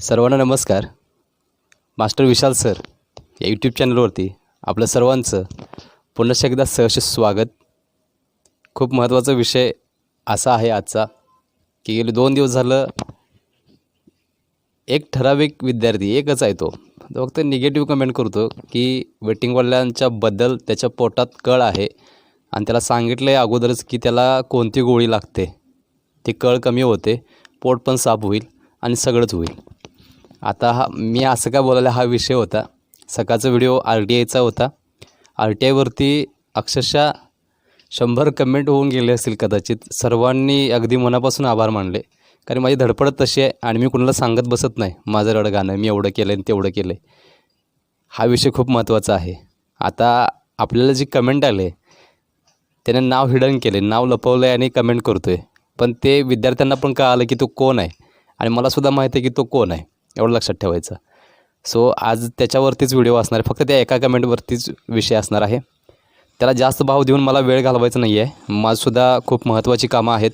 सर्वांना नमस्कार. Master Vishal sir या यूट्यूब चॅनलवरती आपलं सर्वांचं पुन्हा एकदा सहर्ष स्वागत. खूप महत्त्वाचा विषय असा आहे आजचा की गेले दोन दिवस झालं एक ठराविक विद्यार्थी एकच आहे तो. तो फक्त निगेटिव्ह कमेंट करतो की वेटिंगवाल्यांच्याबद्दल त्याच्या पोटात कळ आहे आणि त्याला सांगितलं आहे अगोदरच की त्याला कोणती गोळी लागते. ती कळ कमी होते पोट पण साफ होईल आणि सगळंच होईल. आता हा मी असं का बोलायला हा विषय होता. सकाळचा व्हिडिओ आर टी आयचा होता. आर टी आयवरती अक्षरशः शंभर कमेंट होऊन गेले असतील कदाचित. सर्वांनी अगदी मनापासून आभार मानले. कारण माझी धडपड तशी आहे आणि मी कुणाला सांगत बसत नाही. माझं रडगाणं मी एवढं केलं आणि तेवढं केलं आहे हा विषय खूप महत्त्वाचा आहे. आता आपल्याला जी कमेंट आले त्याने नाव हिडन केले नाव लपवलं आहे आणि कमेंट करतो आहे पण ते विद्यार्थ्यांना पण कळालं की तो कोण आहे. आणि मलासुद्धा माहिती आहे की तो कोण आहे. एवढं लक्षात ठेवायचं. सो आज त्याच्यावरतीच व्हिडिओ असणार आहे. फक्त त्या एका कमेंटवरतीच विषय असणार आहे. त्याला जास्त भाव देऊन मला वेळ घालवायचा नाही आहे माझंसुद्धा खूप महत्त्वाची कामं आहेत.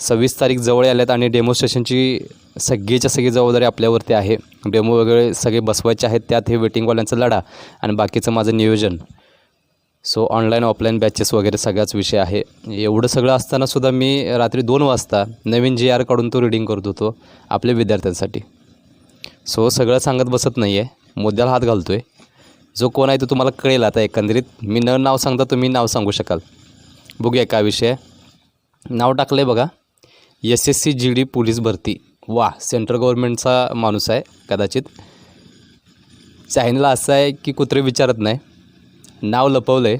सव्वीस तारीख जवळ आल्यात आणि डेमॉन्स्ट्रेशनची सगळीच्या सगळी जबाबदारी आपल्यावरती आहे. डेमो वगैरे सगळे बसवायचे आहेत. त्यात हे वेटिंगवाल्यांचा लढा आणि बाकीचं माझं नियोजन. सो ऑनलाईन ऑफलाईन बॅचेस वगैरे सगळाच विषय आहे. एवढं सगळं असतानासुद्धा मी रात्री दोन वाजता नवीन जी आर काढून तो रिडिंग करत होतो. आपल्या विद्यार्थ्यांसाठी. सो सगळं सांगत बसत नाही आहे मुद्द्याला हात घालतो आहे जो कोण आहे तो तुम्हाला कळेल आता एकंदरीत. मी न नाव सांगता तुम्ही नाव सांगू शकाल. बघूया का विषय नाव टाकलं आहे बघा. S S C G D police भरती. वा सेंट्रल गव्हर्नमेंटचा माणूस आहे कदाचित. चॅनल असं आहे की कुत्रे विचारत नाही. नाव लपवलं आहे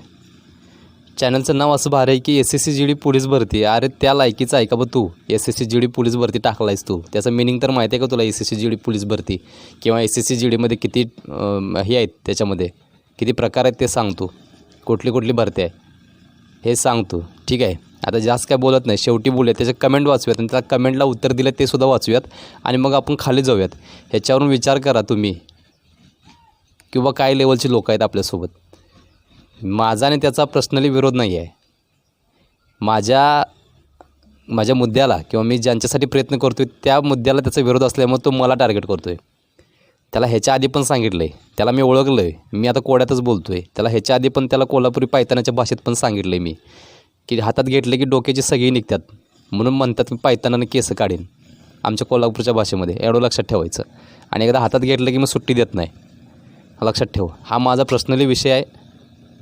चॅनलचं नाव असं भार आहे की S S C G D police भरती. अरे त्या लायकीचं आहे का बघ तू? S S C G D police भरती टाकलायस तू. त्याचं मिनिंग तर माहिती आहे का तुला S S C G D police भरती? किंवा एस एस सी जी डीमध्ये किती हे आहेत त्याच्यामध्ये? किती प्रकार आहेत ते सांगतो कुठली कुठली भरती आहे? हे सांगतो ठीक आहे? आता जास्त काय बोलत नाही. शेवटी बोलूयात. त्याचे कमेंट वाचूयात आणि त्या कमेंटला उत्तर दिलं ते सुद्धा वाचूयात. आणि मग आपण खाली जाऊयात. ह्याच्यावरून विचार करा तुम्ही. किंवा काय लेवलचे लोक आहेत आपल्यासोबत. माझा आणि त्याचा पर्सनली विरोध नाही आहे माझ्या माझ्या मुद्द्याला किंवा मी ज्यांच्यासाठी प्रयत्न करतो आहे त्या मुद्द्याला त्याचा विरोध असल्यामुळे तो मला टार्गेट करतो आहे त्याला ह्याच्या आधी पण सांगितलं आहे त्याला मी ओळखलं आहे मी आता कोड्यातच बोलतो आहे त्याला ह्याच्या आधी पण त्याला कोल्हापुरी पायतानाच्या भाषेत पण सांगितलं आहे मी की हातात घेतले की डोक्याची सगळी निघतात. म्हणून म्हणतात मी पायतानानं केस काढीन. आमच्या कोल्हापूरच्या भाषेमध्ये. एवढं लक्षात ठेवायचं. आणि एकदा हातात घेतलं की मग सुट्टी देत नाही. लक्षात ठेव. हा माझा पर्सनली विषय आहे.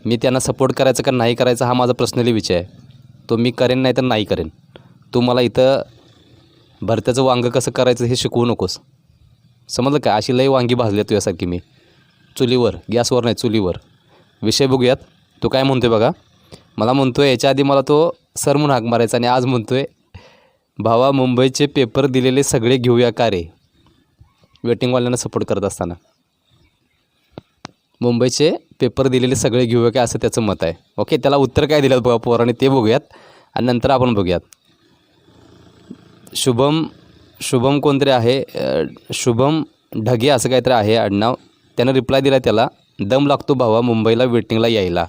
मी त्यांना सपोर्ट करायचं का नाही करायचं हा माझा पर्सनली विषय आहे. तो मी करेन नाही तर नाही करेन. तू मला इथं भरत्याचं वांगं कसं करायचं हे शिकवू नकोस. समजलं का? अशी लई वांगी भाजली तुझ्यासारखी मी. चुलीवर गॅसवर नाही चुलीवर. विषय बघूयात. तो काय म्हणतो आहे बघा? मला म्हणतो आहे याच्या आधी मला तो सर म्हणून हाक मारायचा आणि आज म्हणतो आहे भावा मुंबईचे पेपर दिलेले सगळे घेऊया का रे? वेटिंगवाल्यांना सपोर्ट करत असताना. मुंबईचे पेपर दिलेले सगळे घेऊया काय असं त्याचं मत आहे. ओके त्याला उत्तर काय दिलं बघा पोराने ते बघूयात आणि नंतर आपण बघूयात. शुभम शुभम कोणतरी आहे शुभम ढगे असं काहीतरी आहे आडनाव. त्यानं रिप्लाय दिला त्याला दम लागतो भावा मुंबईला वेटिंगला यायला.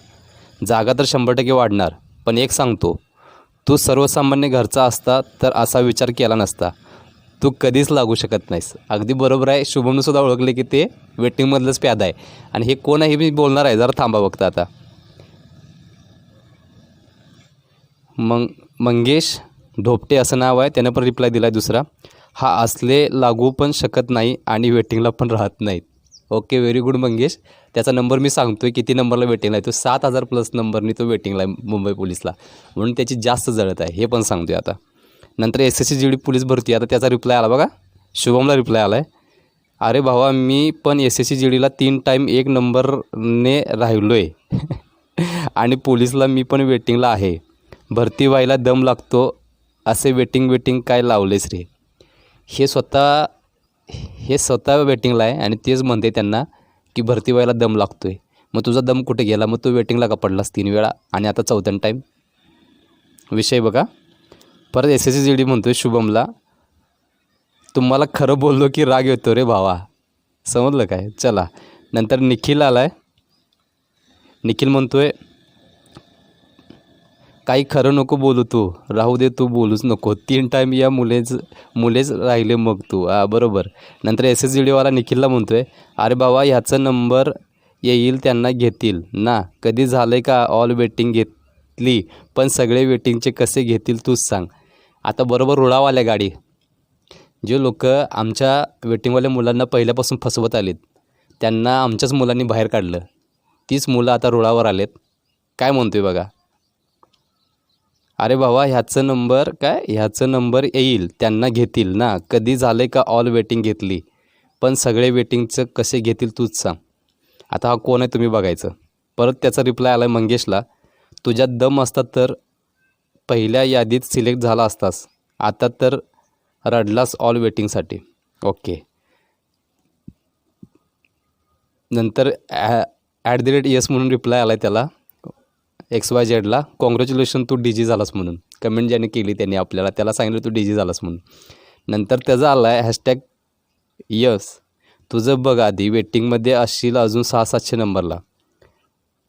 जागा तर शंभर टक्के वाढणार पण एक सांगतो तू सर्वसामान्य घरचा असता तर असा विचार केला नसता. तू कधीच लागू शकत नाहीस. अगदी बरोबर आहे. शुभमनंसुद्धा ओळखले की ते वेटिंगमधलंच प्याद आहे. आणि हे कोण आहे मी बोलणार आहे जरा थांबा बघता आता. मग मंगेश ढोपटे असं नाव आहे. त्यानं पण रिप्लाय दिला आहे दुसरा. हा असले लागू पण शकत नाही आणि वेटिंगला पण राहत नाहीत. Okay very good Mangesh. त्याचा नंबर मी सांगतो आहे किती नंबरला वेटिंगला आहे तो? सात हजार प्लस नंबरनी तो वेटिंगला आहे मुंबई पोलीसला. म्हणून त्याची जास्त जळत आहे. हे पण सांगतो आहे आता. नंतर S S C G D police भरती. आता त्याचा रिप्लाय आला बघा. शुभमला रिप्लाय आला आहे अरे भावा मी पण एस एस सी जी डीला तीन टाईम एक नंबरने राहिलो आहे आणि पोलीसला मी पण वेटिंगला आहे. भरती व्हायला दम लागतो. असे वेटिंग वेटिंग काय लावलेस रे हे स्वतः हे स्वतः वेटिंगला आहे आणि तेच म्हणते त्यांना की भरती व्हायला दम लागतो आहे मग तुझा दम कुठे गेला? मग तू वेटिंगला का पडलास तीन वेळा? आणि आता चौथ्यान टाईम विषय बघा. परत S S C G D म्हणतो आहे शुभमला. तुम्हाला खरं बोललो की राग येतो रे भावा. समजलं काय? चला. नंतर निखिल आला आहे निखिल म्हणतो आहे काही खरं नको बोलू तू. राहू दे तू बोलूच नको. तीन टाईम या मुलेच मुलेच राहिले मग तू. हा बरोबर. नंतर एस एस डीवाला निखिलला म्हणतो आहे अरे बाबा ह्याचा नंबर येईल त्यांना घेतील. ना कधी झालं आहे का ऑल वेटिंग घेतली? पण सगळे वेटिंगचे कसे घेतील तूच सांग. आता बरोबर रुळावाल्या गाडी. जे लोक आमच्या वेटिंगवाल्या मुलांना पहिल्यापासून फसवत आलेत त्यांना आमच्याच मुलांनी बाहेर काढलं. तीच मुलं आता रुळावर आलेत. काय म्हणतोय बघा? अरे बाबा ह्याचं नंबर काय? ह्याचं नंबर येईल त्यांना घेतील ना. कधी झालं का ऑल वेटिंग घेतली? पण सगळे वेटिंगचं कसे घेतील तूच सांग. आता हा कोण आहे तुम्ही बघायचं. परत त्याचा रिप्लाय आला मंगेशला. तुझ्यात दम असतात तर पहिल्या यादीत सिलेक्ट झाला असतास. आता तर रडलास ऑल वेटिंगसाठी. ओके. नंतर ॲ ॲट द रेट येस म्हणून रिप्लाय आला आहे त्याला एक्स वाय झेडला कॉंग्रॅच्युलेशन तू डी जी झालास म्हणून. कमेंट ज्याने केली त्यांनी आपल्याला. त्याला सांगितलं तू डी जी झालास म्हणून. नंतर त्याचा आला आहे हॅशटॅग यस तुझं बघ आधी. वेटिंगमध्ये असशील अजून सहा सातशे नंबरला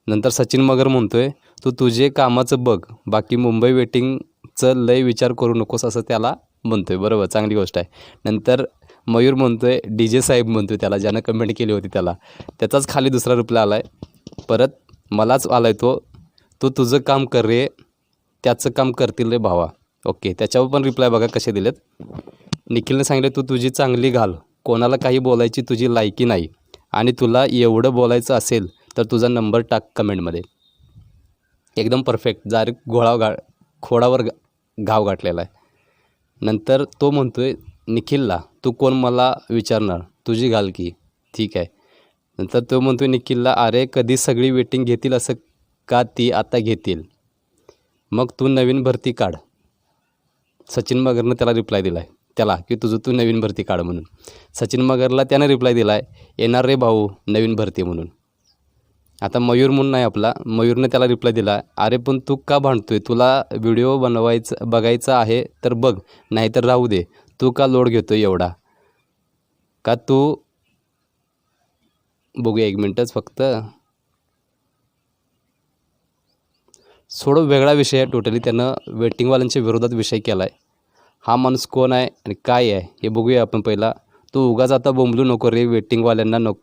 नंतर सचिन मगर म्हणतो आहे तू तुझे कामाचं बघ. बाकी मुंबई वेटिंगचं लय विचार करू नकोस असं त्याला म्हणतोय. बरोबर चांगली गोष्ट आहे. नंतर मयूर म्हणतोय डी जे साहेब म्हणतोय त्याला ज्यानं कमेंट केली होती त्याला. त्याचाच खाली दुसरा रिप्लाय आला आहे परत मलाच आला आहे तो तू तुझं काम कर रे त्याचं काम करतील रे भावा. ओके त्याच्यावर पण रिप्लाय बघा कसे दिलेत. निखिलने सांगितलं तू तुझी चांगली घाल. कोणाला काही बोलायची तुझी लायकी नाही. आणि तुला एवढं बोलायचं असेल तर तुझा नंबर टाक कमेंटमध्ये एकदम परफेक्ट जार घोळाव गा खोडावर गा- घाव गाठलेला आहे. नंतर तो म्हणतो आहे निखिलला तू कोण मला विचारणार? तुझी घाल की. ठीक आहे. नंतर तो म्हणतो निखिलला अरे कधी सगळी वेटिंग घेतील असं का ती आता घेतील? मग तू नवीन भरती काढ. सचिन मगरनं त्याला रिप्लाय दिला आहे त्याला की तुझं तू नवीन भरती काढ म्हणून. सचिन मगरला त्यानं रिप्लाय दिला आहे येणार रे भाऊ नवीन भरती म्हणून. आता मयूर म्हणून आहे आपला. मयूरने त्याला रिप्लाय दिला. अरे पण तू का भांडतोय? तुला व्हिडिओ बनवायचं बघायचा आहे तर बघ नाहीतर राहू दे. तू का लोड घेतोय एवढा? का तू बघूया एक मिनटंच फक्त. सोडो वेगळा विषय आहे टोटली त्यानं वेटिंगवाल्यांच्या विरोधात विषय केला आहे हा माणूस कोण आहे आणि काय आहे हे बघूया आपण पहिला. तू उगाच आता बोंबलू नको रे वेटिंगवाल्यांना नको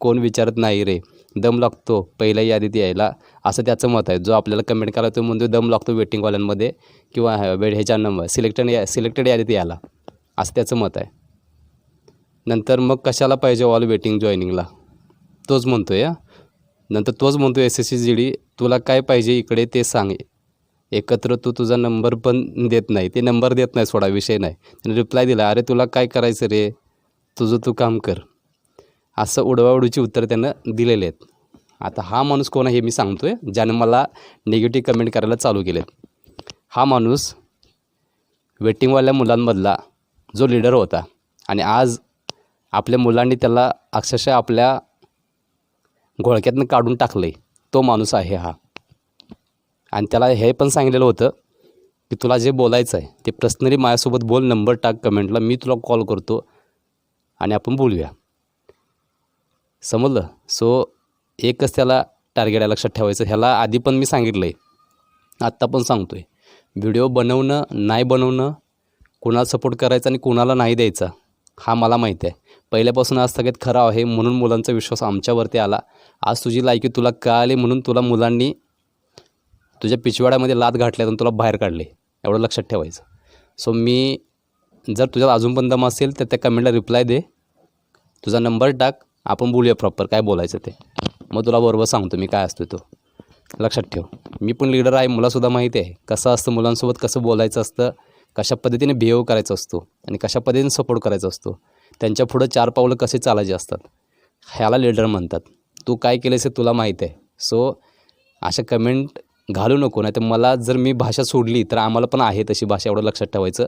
कोण विचारत नाही रे. दम लागतो पहिल्या यादीत यायला. असं त्याचं मत आहे. जो आपल्याला कमेंट करायला तो म्हणतो दम लागतो वेटिंगवाल्यांमध्ये किंवा वेळ ह्याच्या नंबर सिलेक्टेड या सिलेक्टेड यादीत यायला. असं त्याचं मत आहे. नंतर मग कशाला पाहिजे ऑल वेटिंग जॉईनिंगला तोच म्हणतो या नंतर तोच म्हणतो S S C G D तुला काय पाहिजे इकडे ते सांग. एकत्र तू तुझा नंबर पण देत नाही. ते नंबर देत नाही सोडा विषय नाही. त्याने रिप्लाय दिला अरे तुला काय करायचं रे? तुझं तू काम कर. असं उडवाउडूची उत्तरं त्यानं दिलेले आहेत. आता हा माणूस कोण आहे हे मी सांगतो आहे ज्यानं मला निगेटिव्ह कमेंट करायला चालू केलेत हा माणूस वेटिंगवाल्या मुलांमधला जो लीडर होता आणि आज आपल्या मुलांनी त्याला अक्षरशः आपल्या घोळक्यातनं काढून टाकलं आहे तो माणूस आहे हा. आणि त्याला हे पण सांगितलेलं होतं की तुला जे बोलायचं आहे ते पर्सनली माझ्यासोबत बोल नंबर टाक कमेंटला मी तुला कॉल करतो आणि आपण बोलूया. समजलं? सो एकच त्याला टार्गेट आहे लक्षात ठेवायचं. ह्याला आधी पण मी सांगितलं आहे आत्ता पण सांगतो आहे व्हिडिओ बनवणं नाही बनवणं कोणाला सपोर्ट करायचा आणि कोणाला नाही द्यायचा हा मला माहिती आहे. पहिल्यापासून आज सगळ्यात खरा आहे म्हणून मुलांचा विश्वास आमच्यावरती आला. आज तुझी लायकी तुला कळाली म्हणून तुला मुलांनी तुझ्या पिछवाड्यामध्ये लात घातल्यातून तुला बाहेर काढले. एवढं लक्षात ठेवायचं. सो मी जर तुझ्यात अजून पण दम असेल तर त्या कमेंटला रिप्लाय दे. तुझा नंबर टाक. आपण बोलूया प्रॉपर काय बोलायचं ते? मग तुला बरोबर सांगतो मी काय असतो तो. लक्षात ठेव. मी पण लीडर आहे मलासुद्धा माहिती आहे. कसं असतं मुलांसोबत कसं बोलायचं असतं कशा पद्धतीने बिहेव करायचं असतो आणि कशा पद्धतीने सपोर्ट करायचा असतो. त्यांच्या पुढं चार पावलं कसे चालायचे असतात. ह्याला लीडर म्हणतात. तू काय केलंस हे तुला माहीत आहे. सो अशा कमेंट घालू नको. नाही तर मला जर मी भाषा सोडली तर आम्हाला पण आहे तशी भाषा एवढं लक्षात ठेवायचं.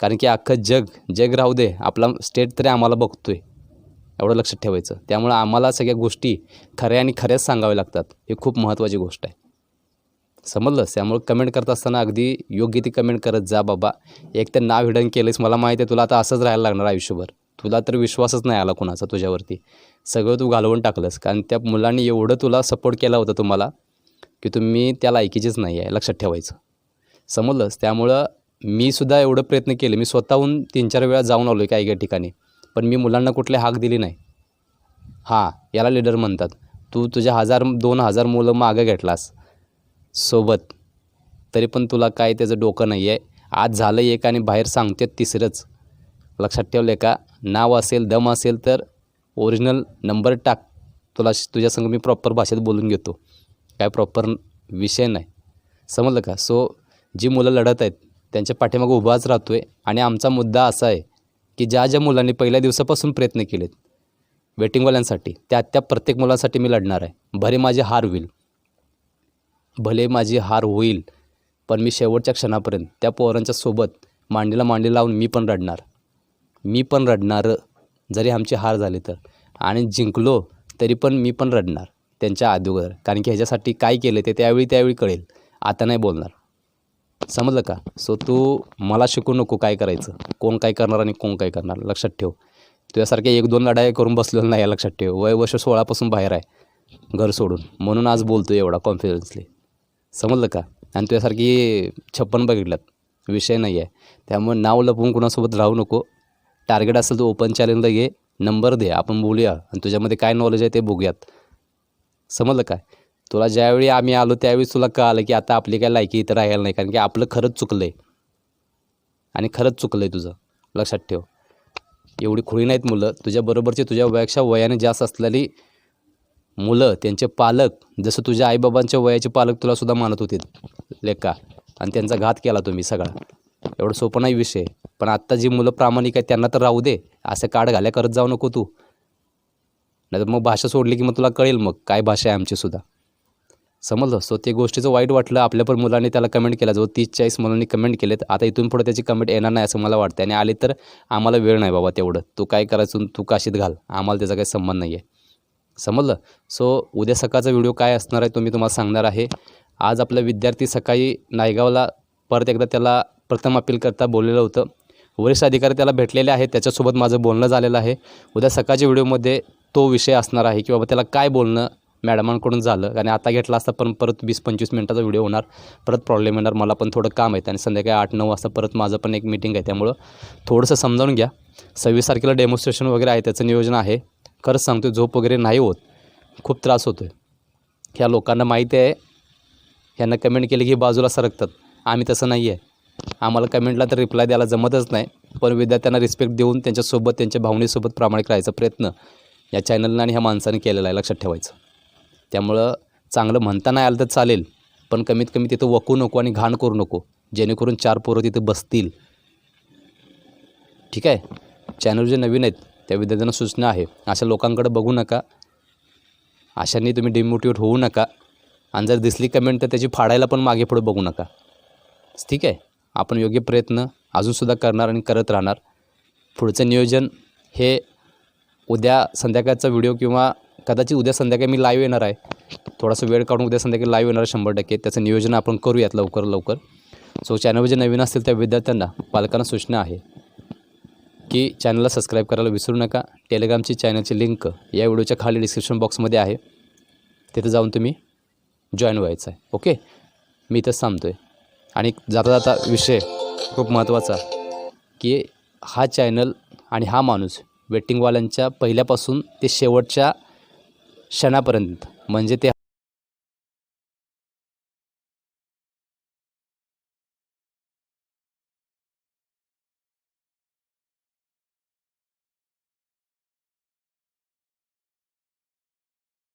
कारण की अख्खं जग जग राहू दे. आपला स्टेट तरी आम्हाला बघतो आहे एवढं लक्षात ठेवायचं. त्यामुळं आम्हाला सगळ्या गोष्टी खऱ्या आणि खऱ्याच सांगाव्या लागतात. हे खूप महत्त्वाची गोष्ट आहे. समजलंस? त्यामुळे कमेंट करत असताना अगदी योग्य ती कमेंट करत जा बाबा. एक तर नाव हिडन केलंस मला माहिती आहे तुला आता असंच राहायला लागणार आयुष्यभर. तुला तर विश्वासच नाही आला कोणाचा तुझ्यावरती. सगळं तू घालवून टाकलंस. कारण त्या मुलांनी एवढं तुला सपोर्ट केला होता तुम्हाला की तुम्ही त्या लायकीचीच नाही आहे लक्षात ठेवायचं. समजलंच त्यामुळं मीसुद्धा एवढं प्रयत्न केले. मी स्वतःहून तीन चार वेळा जाऊन आलो आहे काही काही ठिकाणी. पण मी मुलांना कुठले हाक दिली नाही. हां याला लीडर म्हणतात. तू तुझ्या हजार दोन हजार मुलं मागं घेतलास. सोबत. तरी पण तुला काय त्याचं डोकं नाही आहे आज झालं एक आणि बाहेर सांगते तिसरंच. लक्षात ठेवलं का? नाव असेल दम असेल तर ओरिजिनल नंबर टाक. तुला तुझ्यासंग तुझ्या संग मी प्रॉपर भाषेत बोलून घेतो. काय प्रॉपर विषय नाही. समजलं का? सो जी मुलं लढत आहेत त्यांच्या पाठीमागं उभाच राहतो आहे आणि आमचा मुद्दा असा आहे की ज्या ज्या मुलांनी पहिल्या दिवसापासून प्रयत्न केलेत वेटिंगवाल्यांसाठी त्या त्या प्रत्येक मुलांसाठी मी लढणार आहे. भले माझे हार होईल. भले माझी हार होईल पण मी शेवटच्या क्षणापर्यंत त्या पोरांच्या सोबत मांडीला मांडी लावून मी पण रडणार. मी पण रडणार जरी आमची हार झाली तर. आणि जिंकलो तरी पण मी पण रडणार त्यांच्या अगोदर. कारण की ह्याच्यासाठी काय केलं ते त्यावेळी त्यावेळी कळेल. आता नाही बोलणार. समजलं का? सो तू मला शिकू नको काय करायचं. कोण काय करणार आणि कोण काय करणार लक्षात ठेव. तुझ्यासारख्या एक दोन लढाई करून बसलेलं नाही आहे लक्षात ठेव. वय वर्ष सोळापासून बाहेर आहे घर सोडून. म्हणून आज बोलतो एवढा कॉन्फिडन्सली समजलं का? आणि तुझ्यासारखी छप्पन बघितल्यात. विषय नाही आहे. त्यामुळे नाव लपवून कुणासोबत राहू नको. टार्गेट असेल तर ओपन चॅलेंजला घे. नंबर दे. आपण बोलूया. आणि तुझ्यामध्ये काय नॉलेज आहे ते बघूयात. समजलं काय तुला ज्यावेळी आम्ही आलो त्यावेळी तुला कळालं की आता आपली काय लायकी इथं राहायला नाही कारण की आपलं खरंच चुकलं आहे आणि खरंच चुकलं आहे तुझं. लक्षात ठेव. एवढी खुळी नाहीत मुलं. तुझ्याबरोबरची तुझ्या वयाच्या वयाने जास्त असलेली मुलं त्यांचे पालक जसं तुझ्या आईबाबांच्या वयाचे पालक तुला सुद्धा मानत होते लेका आणि त्यांचा घात केला तुम्ही सगळा. एवढं सोपं नाही विषय. पण आत्ता जी मुलं प्रामाणिक आहेत त्यांना तर राहू दे. असं काढ घाल्या करत जाऊ नको तू. नाही तर मग भाषा सोडली की मग तुला कळेल मग काय भाषा आहे आमची सुद्धा. समजलं? सो ते गोष्टीचं वाईट वाटलं. आपल्या पण मुलांनी त्याला कमेंट केला. जो तीस चाळीस मुलांनी कमेंट केलेत आता इथून पुढे त्याची कमेंट येणार नाही असं मला वाटतं आणि आली तर आम्हाला वेळ नाही बाबा तेवढं. तू काय करायचं तू काशीत घाल. आम्हाला त्याचा काही संबंध नाही आहे समजलं? सो उद्या सकाळचा व्हिडिओ काय असणार आहे तो मी तुम्हाला सांगणार आहे. आज आपला विद्यार्थी सकाळी नायगावला परत एकदा त्याला प्रथम अपील करता बोललेलं होतं. वरिष्ठ अधिकारी त्याला भेटलेले आहेत. त्याच्यासोबत माझं बोलणं झालेलं आहे. उद्या सकाळच्या व्हिडिओमध्ये तो विषय असणार आहे की बाबा त्याला काय बोलणं मॅडमांकडून झालं. आणि आता घेतला असता पण परत वीस पंचवीस मिनटाचा व्हिडिओ होणार. परत प्रॉब्लेम येणार. मला पण थोडं काम आहे. आणि संध्याकाळी आठ नऊ वाजता परत माझं पण एक मीटिंग आहे. त्यामुळं थोडंसं समजावून घ्या. सव्वीस तारखेला डेमॉन्स्ट्रेशन वगैरे आहे. त्याचं नियोजन आहे. खरंच सांगतो झोप वगैरे नाही होत. खूप त्रास होतो आहे ह्या लोकांना माहिती आहे. ह्यांना कमेंट केली की बाजूला सरकतात. आम्ही तसं नाही आहे आम्हाला कमेंटला तर रिप्लाय द्यायला जमतच नाही. पण विद्यार्थ्यांना रिस्पेक्ट देऊन त्यांच्यासोबत त्यांच्या भावनेसोबत प्रामाणिक राहायचा प्रयत्न या चॅनलनं आणि ह्या माणसाने केलेला आहे. लक्षात ठेवायचं. त्यामुळं चांगलं म्हणता नाही आलं तर चालेल पण कमीत कमी तिथं वकू नको आणि घाण करू नको जेणेकरून चार पोरं तिथं बसतील. ठीक आहे? चॅनल जे नवीन आहेत त्या विद्यार्थ्यांना सूचना आहे. अशा लोकांकडे बघू नका. अशांनी तुम्ही डिमोटिवेट होऊ नका. आणि जर दिसली कमेंट तर त्याची फाडायला पण मागे पुढे बघू नका. ठीक आहे? आपण योग्य प्रयत्न अजूनसुद्धा करणार आणि करत राहणार. पुढचं नियोजन हे उद्या संध्याकाळचा व्हिडिओ किंवा कदाचित उद्या संध्याकाळी मी लाईव्ह येणार आहे. थोडासा वेळ काढून उद्या संध्याकाळी लाईव्ह येणार आहे शंभर टक्के. त्याचं नियोजन आपण करूयात लवकर लवकर. सो चॅनलवर जे नवीन असतील त्या विद्यार्थ्यांना पालकांना सूचना आहे की चॅनलला सबस्क्राईब करायला विसरू नका. टेलिग्रामची चॅनलची लिंक या व्हिडिओच्या खाली डिस्क्रिप्शन बॉक्समध्ये आहे. तिथं जाऊन तुम्ही जॉईन व्हायचं आहे. ओके मी इथंच थांबतो आहे आणि जाता जाता विषय खूप महत्त्वाचा की हा चॅनल आणि हा माणूस वेटिंगवाल्यांच्या पहिल्यापासून ते शेवटच्या क्षणापर्यंत. म्हणजे ते